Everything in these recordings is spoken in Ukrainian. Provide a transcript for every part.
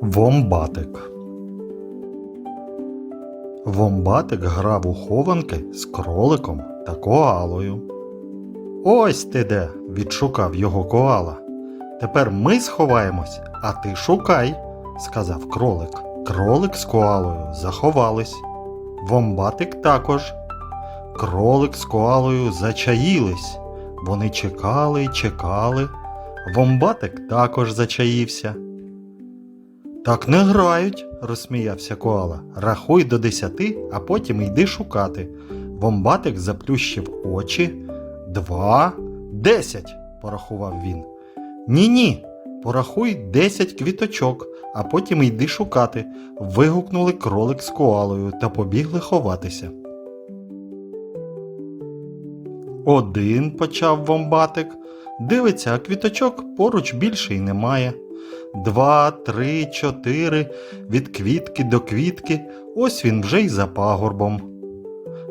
Вомбатик. Вомбатик грав у хованки з кроликом та коалою. Ось ти де, відшукав його коала. Тепер ми сховаємось, а ти шукай, сказав кролик. Кролик з коалою заховались. Вомбатик також. Кролик з коалою зачаїлись. Вони чекали й чекали. Вомбатик також зачаївся. Так не грають, розсміявся коала. Рахуй до десяти, а потім йди шукати. Вомбатик заплющив очі. Два, десять, порахував він. Ні, ні, порахуй десять квіточок, а потім йди шукати. Вигукнули кролик з коалою та побігли ховатися. Один почав вомбатик. Дивиться, а квіточок поруч більше й немає. Два, три, чотири, від квітки до квітки, ось він вже й за пагорбом.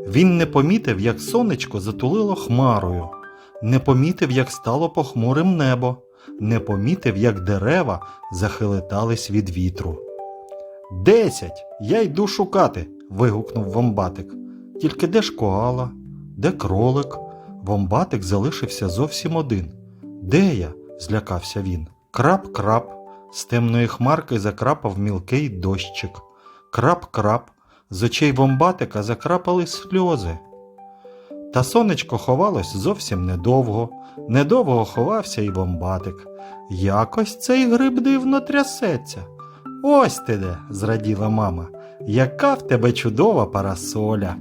Він не помітив, як сонечко затулило хмарою, не помітив, як стало похмурим небо, не помітив, як дерева захилитались від вітру. Десять! Я йду шукати. вигукнув вомбатик. Тільки де ж коала? Де кролик? Вомбатик залишився зовсім один. Де я? злякався він. Крап-крап. З темної хмарки закрапав мілкий дощик. Крап-крап. З очей вомбатика закрапали сльози. Та сонечко ховалось зовсім недовго. Недовго ховався й вомбатик. Якось цей гриб дивно трясеться. Ось ти де, зраділа мама. Яка в тебе чудова парасоля.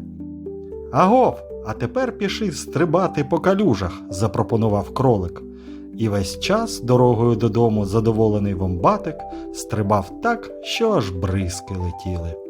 Агов, а тепер піши стрибати по калюжах, запропонував кролик. І весь час дорогою додому задоволений вомбатик стрибав так, що аж бризки летіли.